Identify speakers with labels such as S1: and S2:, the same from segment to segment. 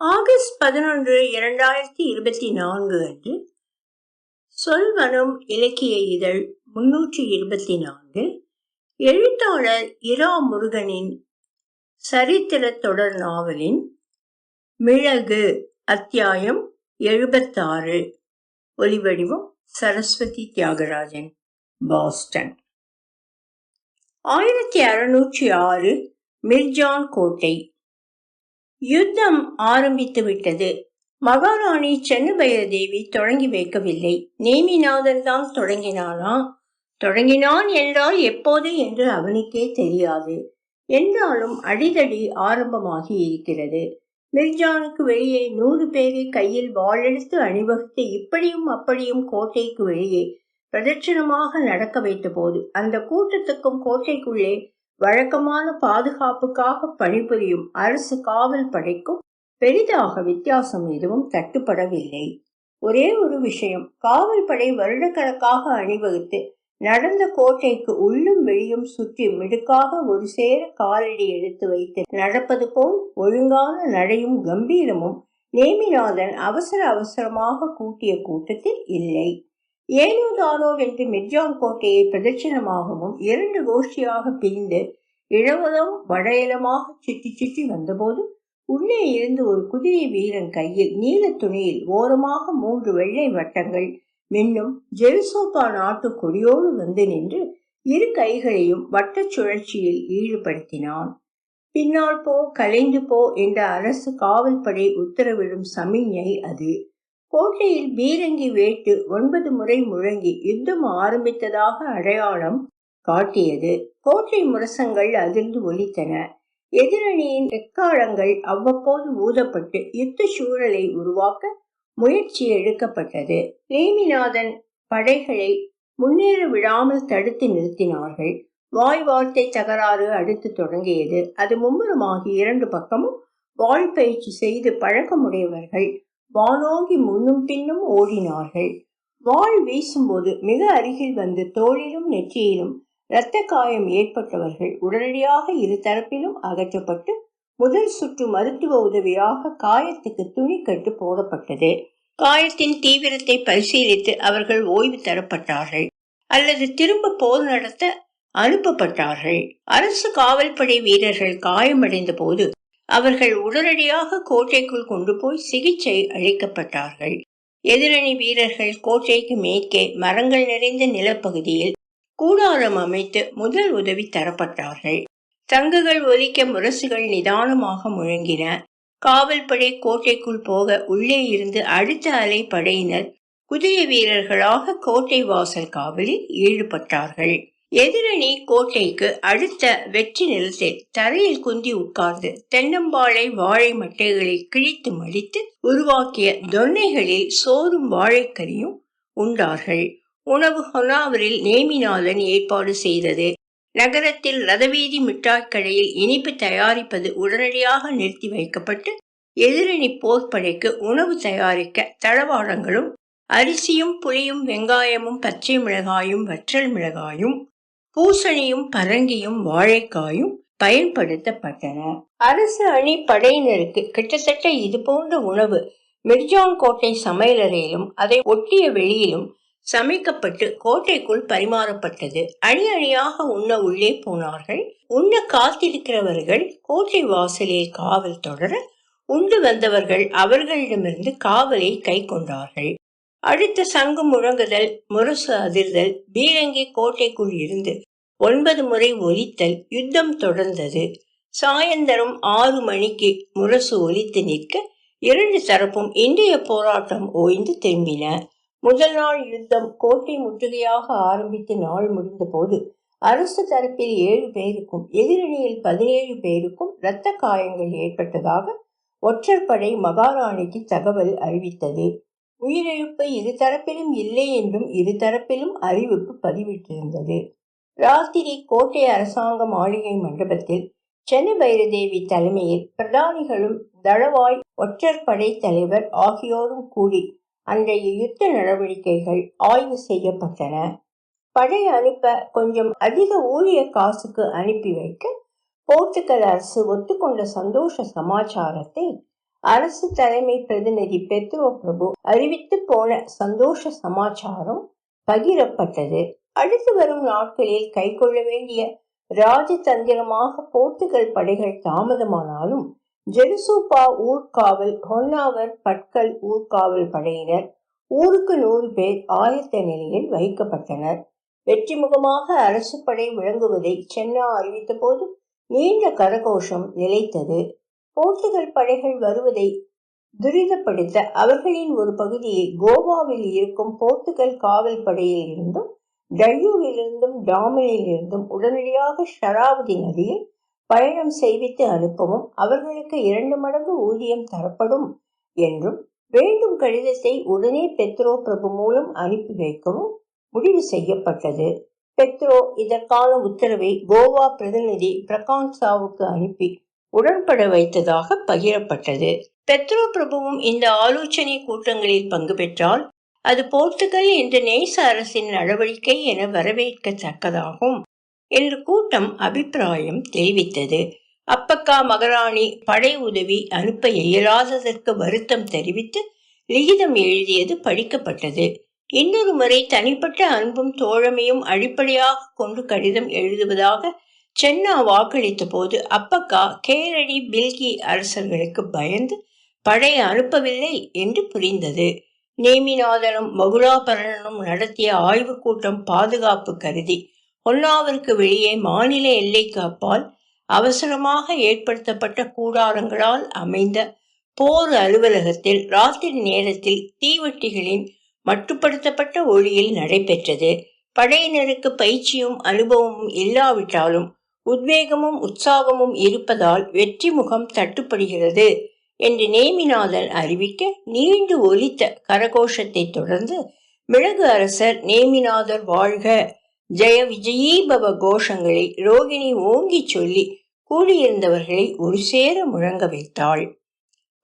S1: August பதினொன்று இரண்டாயிரத்தி இருபத்தி நான்கு அன்று சொல்வனம் இலக்கிய இதழ் முன்னூற்றி இருபத்தி நான்கு எழுத்தாளர் இரா முருகனின் சரித்திர தொடர் நாவலின் மிளகு அத்தியாயம் எழுபத்தாறு ஒலிவடிவம் சரஸ்வதி தியாகராஜன் பாஸ்டன். ஆயிரத்தி அறுநூற்றி ஆறு மிர்ஜான் கோட்டை யுத்தம் ஆரம்பித்து விட்டது. மகாராணி சென்னபைரதேவி தொடங்கி வைக்கவில்லை. நேமிநாதன் தான் தொடங்கினானா? தொடங்கினான் என்றால் எப்போது என்று அவனுக்கே தெரியாது. என்றாலும் அடிதடி ஆரம்பமாகி இருக்கிறது. மிர்ஜானுக்கு வெளியே நூறு பேரை கையில் வாழெடுத்து அணிவகுத்து இப்படியும் அப்படியும் கோட்டைக்கு வெளியே பிரதட்சணமாக நடக்க வைத்த போது அந்த கூட்டத்துக்கும் கோட்டைக்குள்ளே வழக்கமான பாதுகாப்புக்காக பணிபுரியும் அரசு காவல் படைக்கும் பெரிதாக வித்தியாசம் எதுவும் தட்டுப்படவில்லை ஒரே ஒரு விஷயம் காவல் படை வருடக்கணக்காக அணிவகுத்து நடந்த கோட்டைக்கு உள்ளும் வெளியும் சுற்றி மிடுக்காக ஒரு சேர காலடி எடுத்து வைத்து நடப்பது போல் ஒழுங்கான நடையும் கம்பீரமும் நேமிநாதன் அவசர அவசரமாக கூட்டிய கூட்டத்தில் இல்லை. ஏனோ தானோ என்று மிர்ஜான் கோட்டையை பிரதட்சணமாகவும் இரண்டு கோஷ்டியாக பிரிந்து இழவதும் வடையலமாக சுற்றி சுற்றி வந்தபோது உள்ளே இருந்து ஒரு குதிரை வீரன் கையில் நீல துணியில் ஓரமாக மூன்று வெள்ளை வட்டங்கள் மின்னும் ஜெருசோப்பா நாட்டு கொடியோடு வந்து நின்று இரு கைகளையும் வட்டச் சுழற்சியில் ஈடுபடுத்தினான். பின்னால் போ கலைந்து போ என்ற அரசு காவல்படை உத்தரவிடும் சமிஞ்ஞை அது. கோட்டையில் பீரங்கி வேட்டு ஒன்பது முறை முழங்கி யுத்தம் ஆரம்பித்ததாக அடையாளம் காட்டியது. கோட்டை முரசங்கள் அதிர்ந்து ஒலித்தன. எதிரணியின் எக்காலங்கள் அவ்வப்போது ஊதப்பட்டு யுத்த சூழலை உருவாக்க முயற்சி எடுக்கப்பட்டது. நேமிநாதன் படைகளை முன்னேற விடாமல் தடுத்து நிறுத்தினார்கள். வாய் வார்த்தை தகராறு அடுத்து தொடங்கியது. அது மும்முரமாகி இரண்டு பக்கமும் வாழ்பயிற்சி செய்து பழக்கமுடையவர்கள். வானோங்கி முன்னும் பின்னும் ஓடினார்கள். வாள் வீசும்போது மிக அருகில் வந்து தோளிலும் நெற்றியிலும் இரத்த காயம் ஏற்பட்டவர்கள் உடனடியாக இரு தரப்பிலும் அகற்றப்பட்டு முதல் சுற்று மருத்துவ உதவியாக காயத்துக்கு துணி கட்டு போடப்பட்டது. காயத்தின் தீவிரத்தை பரிசீலித்து அவர்கள் ஓய்வு தரப்பட்டார்கள். அல்லது திரும்ப போர் நடத்த அனுப்பப்பட்டார்கள். அரசு காவல்படை வீரர்கள் காயமடைந்த போது அவர்கள் உடனடியாக கோட்டைக்குள் கொண்டு போய் சிகிச்சை அளிக்கப்பட்டார்கள். எதிரணி வீரர்கள் கோட்டைக்கு மேற்கே மரங்கள் நிறைந்த நிலப்பகுதியில் கூடாரம் அமைத்து முதல் உதவி தரப்பட்டார்கள். தங்குகள் ஒலிக்க முரசுகள் நிதானமாக முழங்கின. காவல்படை கோட்டைக்குள் போக உள்ளே இருந்து அடுத்த அலை படையினர் குதிரை வீரர்களாக கோட்டை வாசல் காவலில் ஈடுபட்டார்கள். எதிரணி கோட்டைக்கு அடுத்த வெற்றி நிலத்தில் தரையில் குந்தி உட்கார்ந்து தென்னம்பாளை வாழை மட்டைகளை கிழித்து மடித்து உருவாக்கிய தொன்னைகளில் சோறும் வாழைக்கறியும் உண்டார்கள். உணவு ஹொனாவரில் நேமிநாதன் ஏற்பாடு செய்தது. நகரத்தில் ரதவீதி மிட்டாய் கடையில் இனிப்பு தயாரிப்பது உடனடியாக நிறுத்தி வைக்கப்பட்டு எதிரணி போர்ப்படைக்கு உணவு தயாரிக்க தளவாடங்களும் அரிசியும் புளியும் வெங்காயமும் பச்சை மிளகாயும் வற்றல் மிளகாயும் பூசணியும் பரங்கியும் வாழைக்காயும் பயன்படுத்தப்பட்டன. அரசு அணி படையினருக்கு கிட்டத்தட்ட இது போன்ற உணவு மிர்ஜான் கோட்டை சமையலறையிலும் அதை ஒட்டிய வெளியிலும் சமைக்கப்பட்டு கோட்டைக்குள் பரிமாறப்பட்டது. அணி அணியாக உண்ண உள்ளே போனார்கள். உண்ண காத்திருக்கிறவர்கள் கோட்டை வாசலில் காவல் தொடர உண்டு வந்தவர்கள் அவர்களிடமிருந்து காவலை கை கொண்டார்கள் அடுத்த சங்கு முழங்குதல் முரசு அதிர்தல் பீரங்கி கோட்டைக்குள் இருந்து ஒன்பது முறை ஒலித்தல் யுத்தம் தொடர்ந்தது. சாயந்தரம் ஆறு மணிக்கு முரசு ஒலித்து நிற்க இரண்டு தரப்பும் இன்றைய போராட்டம் ஓய்ந்து திரும்பின. முதல் நாள் யுத்தம் கோட்டை முற்றுகையாக ஆரம்பித்து நாள் முடிந்த போது அரசு தரப்பில் ஏழு பேருக்கும் எதிரணியில் பதினேழு பேருக்கும் இரத்த காயங்கள் ஏற்பட்டதாக ஒற்றற்படை மகாராணிக்கு தகவல் அறிவித்தது. உயிரிழப்பு இரு தரப்பிலும் இல்லை என்றும் இரு தரப்பிலும் அறிவிப்பு பதிவிட்டிருந்தது. ராத்திரி கோட்டை அரசாங்க மாளிகை மண்டபத்தில் சென்னை பைரதேவி தலைமையில் பிரதானிகளும் தளவாய் ஒற்றற்படை தலைவர் ஆகியோரும் கூடி அன்றைய யுத்த நடவடிக்கைகள் ஆய்வு செய்யப்பட்டன. படை அனுப்ப கொஞ்சம் அதிக ஊழிய காசுக்கு அனுப்பி வைக்க போர்ச்சுகல் அரசு ஒத்துக்கொண்ட சந்தோஷ சமாச்சாரத்தை அரசு தலைமை பிரதிநிதி பெத்ரோ பிரபு அறிவித்து போன சந்தோஷ சமாச்சாரம் பகிரப்பட்டது. அடுத்து வரும் நாட்களில் கைக்கொள்ள வேண்டிய ராஜதந்திரமாக போர்த்துகல் படைகள் தாமதமானாலும் ஜெருசூப்பா ஊர்காவல் ஹொன்னாவர் பட்கல் ஊர்காவல் படையினர் ஊருக்கு நூறு பேர் ஆயத்த நிலையில் வைக்கப்பட்டனர். வெற்றிமுகமாக அரசு படை விளங்குவதை சென்னா அறிவித்த போது நீண்ட கரகோஷம் நிலைத்தது. போர்த்துகல் படைகள் வருவதை துரிதப்படுத்த அவர்களின் ஒரு பகுதியை கோவாவில் இருக்கும் போர்த்துகல் காவல் படையில் இருந்தும் டல்யூவிலிருந்தும் டாமினில் இருந்தும் உடனடியாக ஷராவதி நதியில் பயணம் செய்வித்து அனுப்பவும் அவர்களுக்கு இரண்டு மடங்கு ஊதியம் தரப்படும் என்றும் வேண்டும் கடிதத்தை உடனே பெத்ரோ பிரபு மூலம் அனுப்பி வைக்கவும் முடிவு செய்யப்பட்டது. பெத்ரோ இதற்கான உத்தரவை கோவா பிரதிநிதி பிரகாந்த் சாவுக்கு அனுப்பி உடன்பட வைத்ததாக பகிரப்பட்டது. பெத்ரோ பிரபுவும் இந்த ஆலோசனை கூட்டங்களில் பங்கு பெற்றால் அது போர்த்துகல் என்ற நேச அரசின் நடவடிக்கை என வரவேற்கத்தக்கதாகும் என்று கூட்டம் அபிப்பிராயம் தெரிவித்தது. அப்பக்கா மகராணி படை உதவி அனுப்ப இயலாததற்கு வருத்தம் தெரிவித்து லிகிதம் எழுதியது படிக்கப்பட்டது. இன்னொரு முறை தனிப்பட்ட அன்பும் தோழமையும் அடிப்படையாக கொண்டு கடிதம் எழுதுவதாக சென்னா வாக்களித்த போது அப்பக்கா கேரடி பில்கி அரசர்களுக்கு பயந்து படை அனுப்பவில்லை என்று புரிந்தது. நேமிநாதனும் மகுலாபரணனும் நடத்திய ஆய்வுக் கூட்டம் பாதுகாப்பு கருதி ஒன்னாவிற்கு வெளியே மாநில எல்லைக்கு அப்பால் அவசரமாக ஏற்படுத்தப்பட்ட கூடாரங்களால் அமைந்த போர் அலுவலகத்தில் ராத்திரி நேரத்தில் தீவட்டிகளின் மட்டுப்படுத்தப்பட்ட ஒளியில் நடைபெற்றது. படையினருக்கு பயிற்சியும் அனுபவமும் இல்லாவிட்டாலும் உத்வேகமும் உற்சாகமும் இருப்பதால் வெற்றி முகம் தட்டுப்படுகிறது என்று நேமிநாதன் அறிவிக்க நீண்டு ஒலித்த கரகோஷத்தை தொடர்ந்து மிளகு அரசர் நேமிநாதர் வாழ்க. ஜெய விஜயீபவ கோஷங்களை ரோகிணி ஓங்கிச் சொல்லி கூடியிருந்தவர்களை ஒரு சேர முழங்க வைத்தாள்.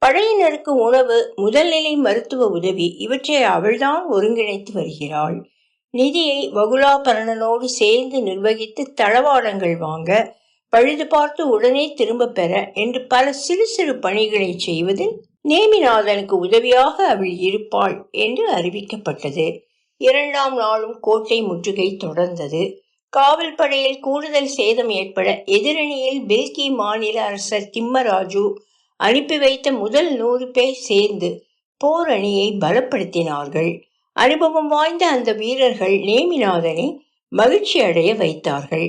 S1: பழையினருக்கு உணவு முதல்நிலை மருத்துவ உதவி இவற்றை அவள்தான் ஒருங்கிணைத்து வருகிறாள். நிதியை வகுலாபரணனோடு சேர்ந்து நிர்வகித்து தளவாடங்கள் வாங்க பழுது பார்த்து உடனே திரும்ப பெற என்று பல சிறு சிறு பணிகளை செய்வதில் நேமிநாதனுக்கு உதவியாக அவள் இருப்பாள் என்று அறிவிக்கப்பட்டது. இரண்டாம் நாளும் கோட்டை முற்றுகை தொடர்ந்தது. காவல் படையில் கூடுதல் சேதம் ஏற்பட எதிரணியில் பில்கி மாநில அரசர் திம்மராஜு அனுப்பி வைத்த முதல் நூறு பேர் சேர்ந்து போர் அணியை பலப்படுத்தினார்கள். அனுபவம் வாய்ந்த அந்த வீரர்கள் நேமிநாதனை மகிழ்ச்சி அடைய வைத்தார்கள்.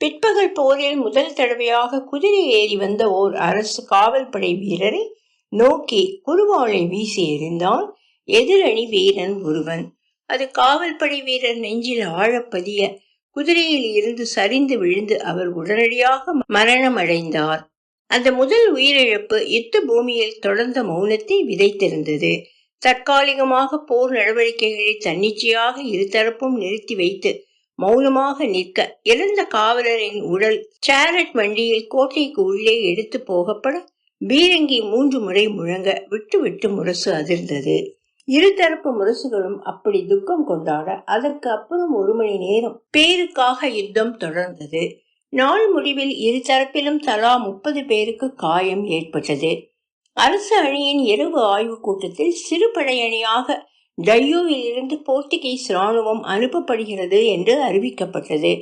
S1: பிற்பகல் போரில் முதல் தடவையாக குதிரை ஏறி வந்த ஓர் அரசு காவல்படை வீரரை நோக்கி குருவாளை வீசி எறிந்தான் எதிரணி வீரன் ஒருவன். அது காவல்படை வீரர் நெஞ்சில் ஆழப்பதிய குதிரையில் இருந்து சரிந்து விழுந்து அவர் உடனடியாக மரணம் அடைந்தார். அந்த முதல் உயிரிழப்பு யுத்த பூமியில் தொடர்ந்த மௌனத்தை விதைத்திருந்தது. தற்காலிகமாக போர் நடவடிக்கைகளை தன்னிச்சையாக இருதரப்பும் நிறுத்தி வைத்து மௌனமாக நிற்க இறந்த காவலரின் உடல் சேரட் வண்டியில் கோட்டைக்கு உள்ளே எடுத்து போகப்பட பீரங்கி மூன்று முறை முழங்க விட்டு விட்டு முரசு அதிர்ந்தது. இருதரப்பு முரசுகளும் அப்படி துக்கம் கொண்டாட அதற்கு அப்புறம் ஒரு மணி நேரம் பேருக்காக யுத்தம் தொடர்ந்தது. நாள் முடிவில் இரு தரப்பிலும் தலா முப்பது பேருக்கு காயம் ஏற்பட்டது. அரசு அணியின் இரவு ஆய்வுக் கூட்டத்தில் சிறு படையணியாக டையோவில் இருந்து போர்த்துகீஸ் ராணுவம் அனுப்பப்படுகிறது என்று அறிவிக்கப்பட்டது.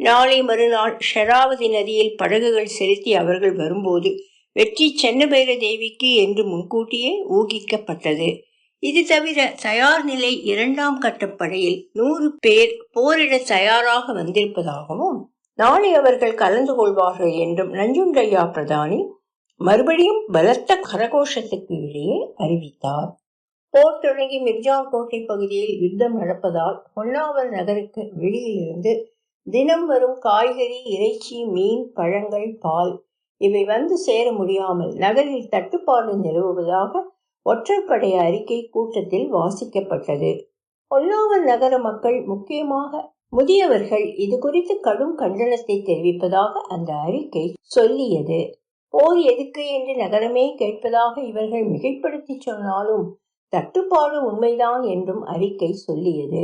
S1: நாளை மறுநாள் ஷராவதி நதியில் படகுகள் செலுத்தி அவர்கள் வரும்போது வெற்றி சென்னபைர தேவிக்கு என்று முன்கூட்டியே ஊகிக்கப்பட்டது. இது தவிர தயார் நிலை இரண்டாம் கட்டப்படையில் நூறு பேர் போரிட தயாராக வந்திருப்பதாகவும் நாளை அவர்கள் கலந்து கொள்வார்கள் என்றும் நஞ்சுண்டையா பிரதானி மறுபடியும் பலத்த கரகோஷத்துக்கு இடையே அறிவித்தார். போர் தொடங்கி மிர்ஜா கோட்டை பகுதியில் யுத்தம் நடப்பதால் பொன்னாவர் நகருக்கு வெளியிலிருந்து தினம் வரும் காய்கறி இறைச்சி மீன் பழங்கள் பால் இவை வந்து சேர முடியாமல் நகரில் தட்டுப்பாடு நிலவுவதாக ஒற்றைப்படை அறிக்கை கூட்டத்தில் வாசிக்கப்பட்டது. பொன்னாவர் நகர மக்கள் முக்கியமாக முதியவர்கள் இது குறித்து கடும் கண்டனத்தை தெரிவிப்பதாக அந்த அறிக்கை சொல்லியது. போர் எதுக்கு என்று நகரமே கேட்பதாக இவர்கள் மிகைப்படுத்தி சொன்னாலும் தட்டுப்பாடு உண்மைதான் என்றும் அறிக்கை சொல்லியது.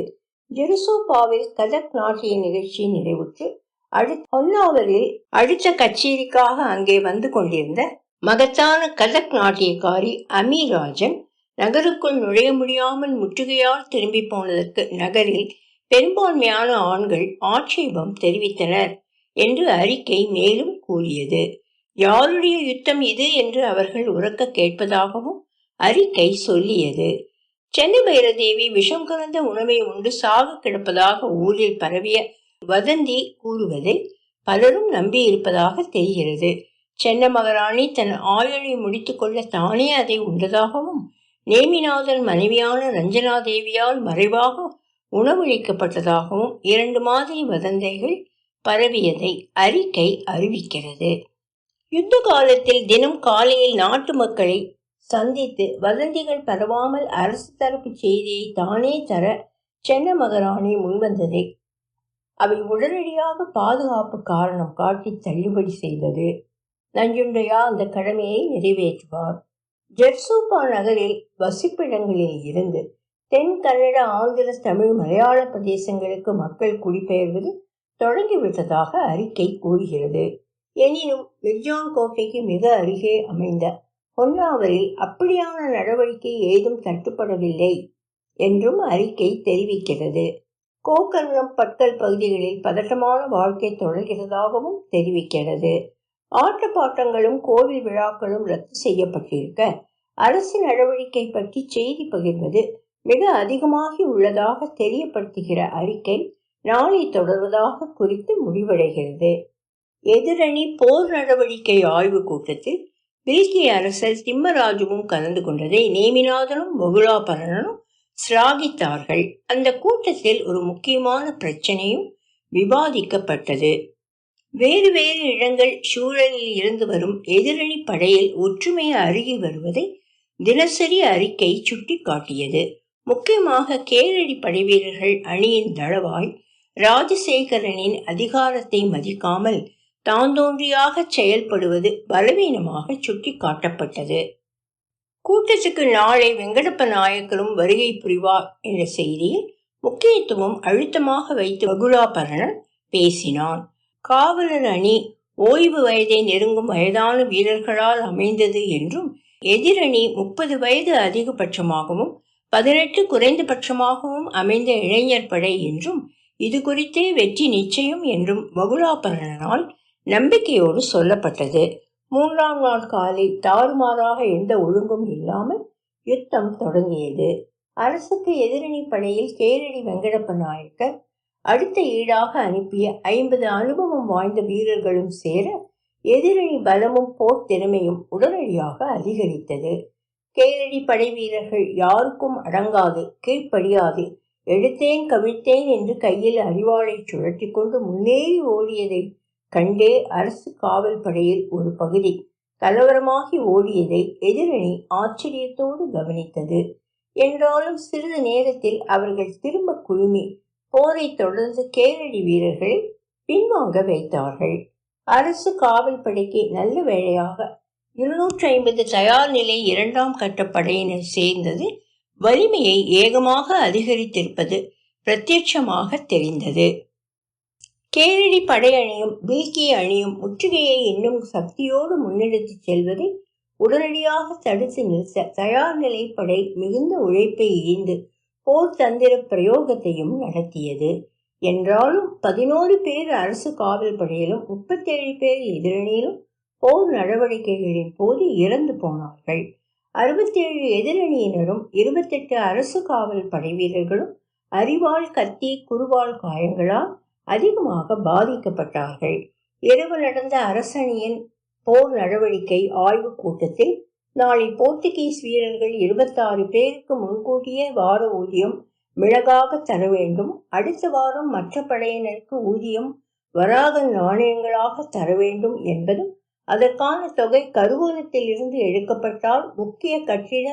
S1: ஜெருசோபாவில் கதக் நாட்டிய நிகழ்ச்சி நிறைவுற்று அடுத்த ஒன்னாவதில் அடுத்த கச்சேரிக்காக அங்கே வந்து கொண்டிருந்த மகத்தான கதக் நாட்டியக்காரி அமீராஜன் நகருக்குள் நுழைய முடியாமல் முற்றுகையால் திரும்பி போனதற்கு நகரில் பெரும்பான்மையான ஆண்கள் ஆட்சேபம் தெரிவித்தனர் என்று அறிக்கை மேலும் கூறியது. யாருடைய யுத்தம் இது என்று அவர்கள் உறக்க கேட்பதாகவும் அறிக்கை சொல்லியது. சென்னை பைரதேவி விஷம் கலந்த உணவை உண்டு சாக கிடப்பதாக ஊரில் பரவிய வதந்தி கூறுவதை பலரும் நம்பியிருப்பதாக தெரிகிறது. சென்ன மகாராணி தன் ஆயுளை முடித்துக்கொள்ள தானே அதை உண்டதாகவும் நேமிநாதன் மனைவியான ரஞ்சனா தேவியால் மறைவாக உணவளிக்கப்பட்டதாகவும் இரண்டு மாதிரி வதந்தைகள் பரவியதை அறிக்கை அறிவிக்கிறது. யுத்த காலத்தில் தினம் காலையில் நாட்டு மக்களை சந்தித்து வதந்திகள் பரவாமல் அரசு தரப்பு செய்தியை தானே தர சென்ன மகாராணி முன்வந்ததை. அவை உடனடியாக பாதுகாப்பு காரணம் காட்டி தள்ளுபடி செய்தது. நஞ்சுண்டையா அந்த கடமையை நிறைவேற்றுவார். ஜெர்சூப்பா நகரில் வசிப்பிடங்களில் இருந்து தென் கன்னட ஆந்திர தமிழ் மலையாள பிரதேசங்களுக்கு மக்கள் குடிபெயர்வது தொடங்கிவிட்டதாக அறிக்கை கூறுகிறது. எனினும் மிர்ஜான் கோட்டைக்கு மிக அருகே அமைந்த பொன்னாவரில் அப்படியான நடவடிக்கை ஏதும் தட்டுப்படவில்லை என்றும் அறிக்கை தெரிவிக்கிறது. கோக்கர்ணம் பட்கல் பகுதிகளில் பதட்டமான வாழ்க்கை தொடர்கிறதாகவும் தெரிவிக்கிறது. ஆட்டப்பாட்டங்களும் கோவில் விழாக்களும் ரத்து செய்யப்பட்டிருக்க அரசு நடவடிக்கை பற்றி செய்தி பகிர்வது மிக அதிகமாகி உள்ளதாக தெரியப்படுத்துகிற அறிக்கை நாளை தொடர்வதாக குறித்து முடிவடைகிறது. எதிரணி போர் நடவடிக்கை ஆய்வு கூட்டத்தில் பில்கி அரசர் திம்மராஜுவும் கலந்து கொண்டதை நேமிநாதனும் பகுலாபரணனும் சிராகித்தார்கள். அந்த கூட்டத்தில் ஒரு முக்கியமான பிரச்சனையும் விவாதிக்கப்பட்டது. வேறு வேறு இடங்கள் சூழலில் இருந்து வரும் எதிரணி படையில் ஒற்றுமை அருகி வருவதை தினசரி அறிக்கை சுட்டிக்காட்டியது. முக்கியமாக கேரடி படைவீரர்கள் அணியின் தளவாய் ராஜசேகரனின் அதிகாரத்தை மதிக்காமல் தாந்தோன்றியாக செயல்படுவது பலவீனமாக சுட்டிக்காட்டப்பட்டது. கூட்டத்துக்கு நாளை வெங்கடப்ப நாயக்கரும் வருகை புரிவார் என்ற செய்தியில் முக்கியத்துவம் அழுத்தமாக வைத்து வகுலாபரணன் பேசினான். காவலர் அணி ஓய்வு வயதை நெருங்கும் வயதான வீரர்களால் அமைந்தது என்றும் எதிரணி முப்பது வயது அதிகபட்சமாகவும் பதினெட்டு குறைந்தபட்சமாகவும் அமைந்த இளைஞர் படை என்றும் இது குறித்தே வெற்றி நிச்சயம் என்றும் வகுலாபரணனால் நம்பிக்கையோடு சொல்லப்பட்டது. மூன்றாம் நாள் காலை தாறுமாறாக எந்த ஒழுங்கும் இல்லாமல் யுத்தம் தொடங்கியது. அரசுக்கு எதிரணி படையில் கேரடி வெங்கடப்ப நாயக்கர் அடுத்த ஈடாக அனுப்பிய ஐம்பது அனுபவம் வாய்ந்த வீரர்களும் சேர எதிரணி பலமும் போர் திறமையும் உடனடியாக அதிகரித்தது. கேரடி படை வீரர்கள் யாருக்கும் அடங்காது கீழ்ப்படியாது. எடுத்தேன் கவிழ்த்தேன் என்று கையில் அறிவாளை சுழட்டி கொண்டு முன்னேறி ஓடியதை கண்டே அரசு காவல் படையில் ஒரு பகுதி கலவரமாகி ஓடியதை எதிரணி ஆச்சரியத்தோடு கவனித்தது. என்றாலும் சிறிது நேரத்தில் அவர்கள் திரும்ப குழுமி போரை தொடர்ந்து கேரடி வீரர்களை பின்வாங்க வைத்தார்கள். அரசு காவல் படைக்கு நல்ல வேளையாக இருநூற்றி ஐம்பது தயார் நிலை இரண்டாம் கட்ட படையினர் சேர்ந்தது வலிமையை ஏகமாக அதிகரித்திருப்பது பிரத்யட்சமாக தெரிந்தது. கேரடி படையணியும் பில்கி அணியும் முற்றுகையை இன்னும் சக்தியோடு முன்னெடுத்து செல்வதை உடனடியாக தடுத்து நிறுத்த தயார் நிலைப்படை மிகுந்த உழைப்பை இழிந்து போர் தந்திர பிரயோகத்தையும் நடத்தியது. என்றாலும் பதினோரு பேர் அரசு காவல் படையிலும் முப்பத்தேழு பேர் எதிரணியிலும் போர் நடவடிக்கைகளின் போது இறந்து போனார்கள். அறுபத்தேழு எதிரணியினரும் இருபத்தெட்டு அரசு காவல் படை வீரர்களும் அறிவாள் கத்தி குருவால் காயங்களால் அதிகமாக பாதிக்கப்பட்டார்கள். இரவு நடந்த அரசணியின் போர் நடவடிக்கை ஆய்வு கூட்டத்தில் நாளை போர்த்துகீஸ் வீரர்கள் இருபத்தாறு பேருக்கு முன்கூட்டியே வார ஊதியம் மிளகாக தர வேண்டும். அடுத்த வாரம் மற்ற படையினருக்கு ஊதியம் வராத நாணயங்களாக தர வேண்டும் என்பதும் அதற்கான தொகை கருவூலத்தில் இருந்து எடுக்கப்பட்டால் முக்கிய கட்டிட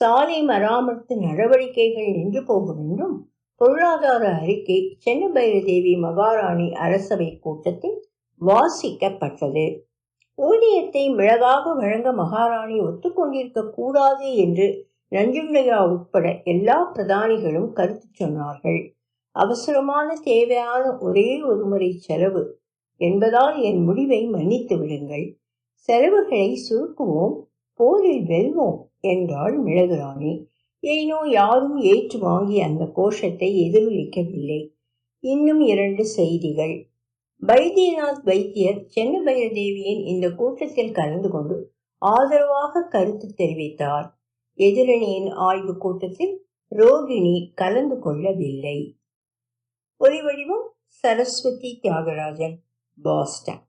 S1: சாலை மராமத்து நடவடிக்கைகள் நின்று போகும் என்றும் பொருளாதார அறிக்கை சென்னபைரதேவி மகாராணி அரசவை கூட்டத்தில் வாசிக்கப்பட்டது. ஊதியத்தை மிளகாக வழங்க மகாராணி ஒத்துக்கொண்டிருக்க கூடாது என்று நஞ்சுண்டையா உட்பட எல்லா பிரதானிகளும் கருத்து சொன்னார்கள். அவசரமான தேவையான ஒரே ஒரு முறை செலவு என்பதால் என் முடிவை மன்னித்து விடுங்கள். செலவுகளை சுருக்குவோம் போரில் வெல்வோம் என்றாள் மிளகுராணி. ஏனோ யாரும் ஏற்று வாங்கி அந்த கோஷத்தை எதிரொலிக்கவில்லை. இன்னும் இரண்டு செய்திகள். வைத்தியநாத் வைத்தியர் சென்னபைரதேவியின் இந்த கூட்டத்தில் கலந்து கொண்டு ஆதரவாக கருத்து தெரிவித்தார். எதிரணியின் ஆய்வு கூட்டத்தில் ரோகிணி கலந்து கொள்ளவில்லை. ஒலிவடிவம் சரஸ்வதி தியாகராஜன் பாஸ்டன்.